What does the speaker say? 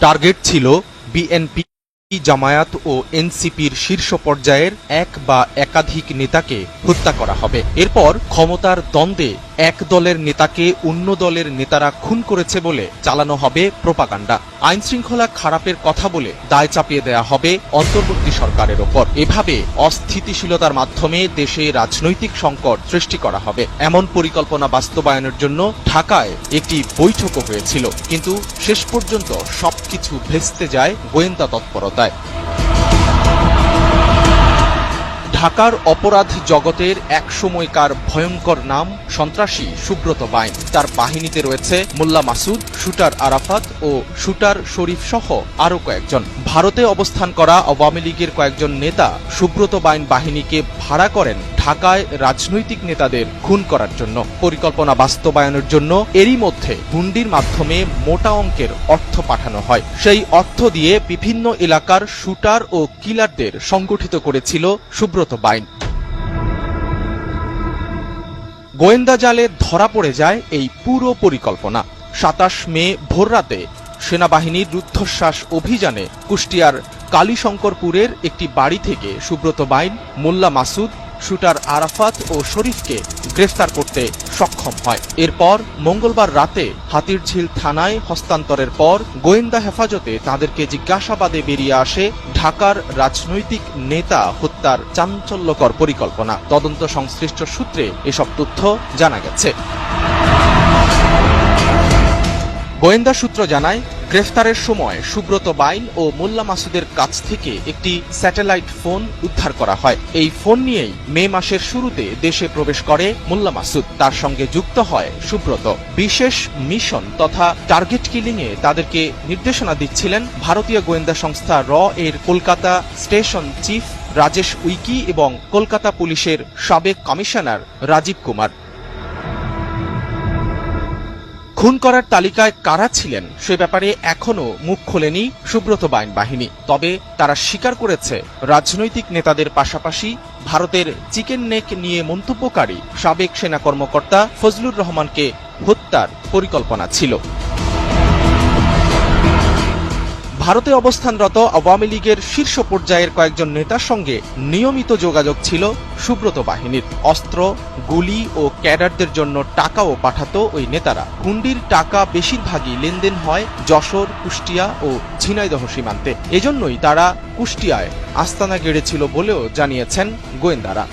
Target ছিল BNP, Jamaat ও এনসিপির শীর্ষ পর্যায়ের এক বা একাধিক নেতাকে হত্যা করা হবে। এরপর ক্ষমতার দ্বন্দ্বে এক দলের নেতাকে অন্য দলের নেতারা খুন করেছে বলে চালানো হবে প্রপাগান্ডা। আইন শৃঙ্খলা খারাপের কথা বলে দায় চাপিয়ে দেয়া হবে অন্তর্বর্তী সরকারের ওপর। এভাবে অস্থিতিশীলতার মাধ্যমে দেশে রাজনৈতিক সংকট সৃষ্টি করা হবে। এমন পরিকল্পনা বাস্তবায়নের জন্য ঢাকায় একটি বৈঠকও হয়েছিল। কিন্তু শেষ পর্যন্ত সবকিছু ভেস্তে যায় গোয়েন্দা তৎপরতায়। ঢাকার অপরাধ জগতের এক সময়কার ভয়ঙ্কর নাম, সন্ত্রাসী সুব্রত বাইন। তার বাহিনীতে রয়েছে মোল্লা মাসুদ, শুটার আরাফাত ও শুটার শরীফ সহ আরও কয়েকজন। ভারতে অবস্থান করা আওয়ামী লীগের কয়েকজন নেতা সুব্রত বাইন বাহিনীকে ভাড়া করেন ঢাকায় রাজনৈতিক নেতাদের খুন করার জন্য। পরিকল্পনা বাস্তবায়নের জন্য এরই মধ্যে হুন্ডির মাধ্যমে মোটা অঙ্কের অর্থ পাঠানো হয়। সেই অর্থ দিয়ে বিভিন্ন এলাকার শুটার ও কিলারদের সংগঠিত করেছিল সুব্রত বাইন। গোয়েন্দা জালে ধরা পড়ে যায় এই পুরো পরিকল্পনা। সাতাশ মে ভোররাতে সেনাবাহিনীর রুদ্ধশ্বাস অভিযানে কুষ্টিয়ার কালীশঙ্করপুরের একটি বাড়ি থেকে সুব্রত বাইন, মোল্লা মাসুদ শুটার আরাফাত ও শরীফকে গ্রেফতার করতে সক্ষম হয়। এরপর মঙ্গলবার রাতে হাতিরঝিল থানায় হস্তান্তরের পর গোয়েন্দা হেফাজতে তাদেরকে জিজ্ঞাসাবাদে বেরিয়ে আসে ঢাকার রাজনৈতিক নেতা হত্যার চাঞ্চল্যকর পরিকল্পনা। তদন্ত সংশ্লিষ্ট সূত্রে এসব তথ্য জানা গেছে। গোয়েন্দা সূত্র জানায়, গ্রেফতারের সময় সুব্রত বাইন ও মোল্লা মাসুদের কাছ থেকে একটি স্যাটেলাইট ফোন উদ্ধার করা হয়। এই ফোন নিয়েই মে মাসের শুরুতে দেশে প্রবেশ করে মোল্লা মাসুদ। তার সঙ্গে যুক্ত হয় সুব্রত। বিশেষ মিশন তথা টার্গেট কিলিং এ তাদেরকে নির্দেশনা দিচ্ছিলেন ভারতীয় গোয়েন্দা সংস্থা র এর কলকাতা স্টেশন চিফ রাজেশ উইকি এবং কলকাতা পুলিশের সাবেক কমিশনার রাজীব কুমার। খুন করার তালিকায় কারা ছিলেন সে ব্যাপারে এখনও মুখ খোলেনি সুব্রত বাইন বাহিনী। তবে তারা স্বীকার করেছে, রাজনৈতিক নেতাদের পাশাপাশি ভারতের চিকেন নেক নিয়ে মন্তব্যকারী সাবেক সেনা কর্মকর্তা ফজলুর রহমানকে হত্যার পরিকল্পনা ছিল। ভারতে অবস্থানরত আওয়ামী লীগের শীর্ষ পর্যায়ের কয়েকজন নেতার সঙ্গে নিয়মিত যোগাযোগ ছিল সুব্রত বাহিনীর। অস্ত্র, গুলি ও ক্যাডারদের জন্য টাকাও পাঠাতো ওই নেতারা। হুন্ডির টাকা বেশিরভাগই লেনদেন হয় যশোর, কুষ্টিয়া ও ঝিনাইদহ সীমান্তে। এজন্যই তারা কুষ্টিয়ায় আস্তানা গেড়েছিল বলেও জানিয়েছেন গোয়েন্দারা।